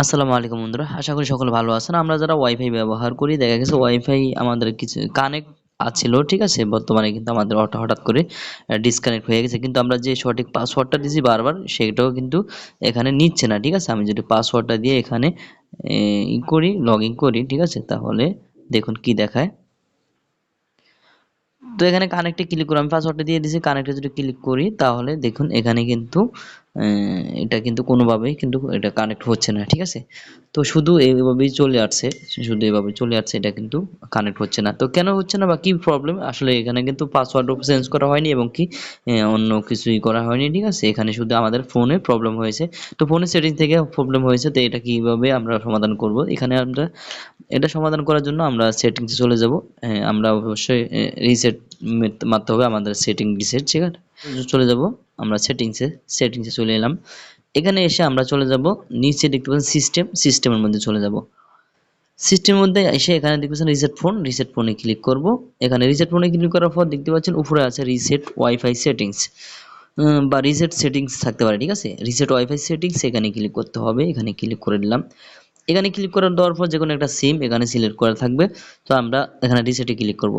আসসালামু আলাইকুম বন্ধুরা, আশা করি সকলে ভালো আছেন। আমরা যারা ওয়াইফাই ব্যবহার করি, দেখা গেছে ওয়াইফাই আমাদের কিছু কানেক্ট আছিল, ঠিক আছে? বর্তমানে কিন্তু আমাদের হঠাৎ করে ডিসকানেক্ট হয়ে গেছে। কিন্তু আমরা যে সঠিক পাসওয়ার্ডটা দিয়েছি বারবার, সেটাও কিন্তু এখানে নিচ্ছে না, ঠিক আছে? আমি যদি পাসওয়ার্ডটা দিয়ে এখানে ই করি লগ করি, ঠিক আছে? তাহলে দেখুন কি দেখায়। তো এখানে কানেক্টে ক্লিক করে, আমি পাসওয়ার্ডটা দিয়ে দিয়েছি কানেক্টে যদি ক্লিক করি, তাহলে দেখুন এখানে কিন্তু এটা কিন্তু কোনোভাবেই কিন্তু এটা কানেক্ট হচ্ছে না, ঠিক আছে? তো শুধু এইভাবেই চলে আসছে, শুধু এভাবে চলে আসছে, এটা কিন্তু কানেক্ট হচ্ছে না। তো কেন হচ্ছে না বা কি প্রবলেম আসলে এখানে কিন্তু পাসওয়ার্ডও চেঞ্জ করা হয়নি এবং কি অন্য কিছুই করা হয়নি, ঠিক আছে? এখানে শুধু আমাদের ফোনে প্রবলেম হয়েছে। তো ফোনের সেটিং থেকে প্রবলেম হয়েছে, তো এটা কীভাবে আমরা সমাধান করব? এখানে আমরা, এটা সমাধান করার জন্য আমরা সেটিংসে চলে যাব। আমরা অবশ্যই রিসেট মারতে হবে আমাদের সেটিং রিসেট ঠিক আছে? চলে যাব আমরা সেটিংসে সেটিংসে চলে এলাম। এখানে এসে আমরা চলে যাব নিচে দেখতে পাচ্ছেন সিস্টেম সিস্টেমের মধ্যে চলে যাব। সিস্টেমের মধ্যে এসে এখানে দেখতে পাচ্ছেন রিসেট ফোন রিসেট ফোনে ক্লিক করব। এখানে রিসেট ফোনে ক্লিক করার পর দেখতে পাচ্ছেন উপরে আছে রিসেট ওয়াইফাই সেটিংস বা রিসেট সেটিংস থাকতে পারে ঠিক আছে? রিসেট ওয়াইফাই সেটিংস এখানে ক্লিক করতে হবে এখানে ক্লিক করে দিলাম। এখানে ক্লিক করার দেওয়ার পর যে কোনো একটা সিম এখানে সিলেক্ট করা থাকবে। তো আমরা এখানে রিসেটে ক্লিক করব।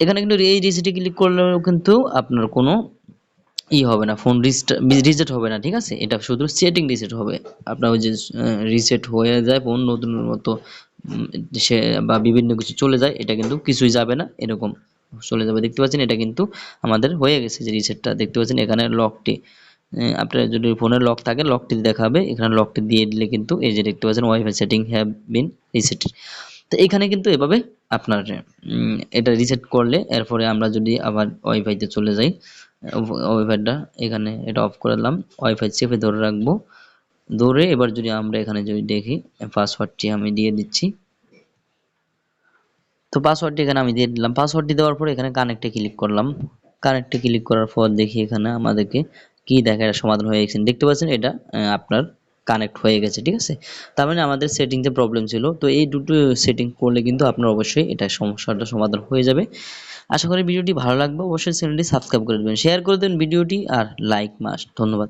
এখানে কিন্তু এই রিসেটে ক্লিক করলেও কিন্তু আপনার কোনো ই হবে না ফোন রিসেট হবে না, ঠিক আছে? এটা শুধু সেটিং রিসেট হবে। আপনার ওই যে রিসেট হয়ে যায় ফোন নতুন মতো সে বা বিভিন্ন কিছু চলে যায়, এটা কিন্তু কিছুই যাবে না, এরকম চলে যাবে। দেখতে পাচ্ছেন, এটা কিন্তু আমাদের হয়ে গেছে যে রিসেটটা দেখতে পাচ্ছেন, এখানে লকটি আপনার যদি ফোনের লক থাকে লকটি দেখাবে। এখানে লকটি দিয়ে দিলে কিন্তু এই যে দেখতে পাচ্ছেন wifi setting have been reset তো এখানে কিন্তু এভাবে আপনার এটা রিসেট করলে এরপরে আমরা যদি আবার ওয়াইফাইতে চলে যাই ওয়াইফাইটা এখানে এটা অফ করে দিলাম ওয়াইফাই চেপে ধরে রাখব। ধরে এবার যদি আমরা এখানে যদি দেখি পাসওয়ার্ডটি আমি দিয়ে দিচ্ছি। তো পাসওয়ার্ডটি এখানে আমি দিয়ে দিলাম। পাসওয়ার্ডটি দেওয়ার পর এখানে কানেক্টে ক্লিক করলাম। কানেক্টে ক্লিক করার পর দেখি এখানে আমাদেরকে কি দেখা সমাধান হয়ে গেছে। দেখতে পাচ্ছেন এটা আপনার কানেক্ট হয়ে গেছে, ঠিক আছে? তার মানে আমাদের সেটিংতে প্রবলেম ছিল। তো এই দুটো সেটিং করলে কিন্তু আপনার অবশ্যই এটা সমস্যাটা সমাধান হয়ে যাবে। আশা করি ভিডিওটি ভালো লাগবে। অবশ্যই চ্যানেলটি সাবস্ক্রাইব করে দেবেন। শেয়ার করে দেবেন ভিডিওটি আর লাইক মাস্ট ধন্যবাদ।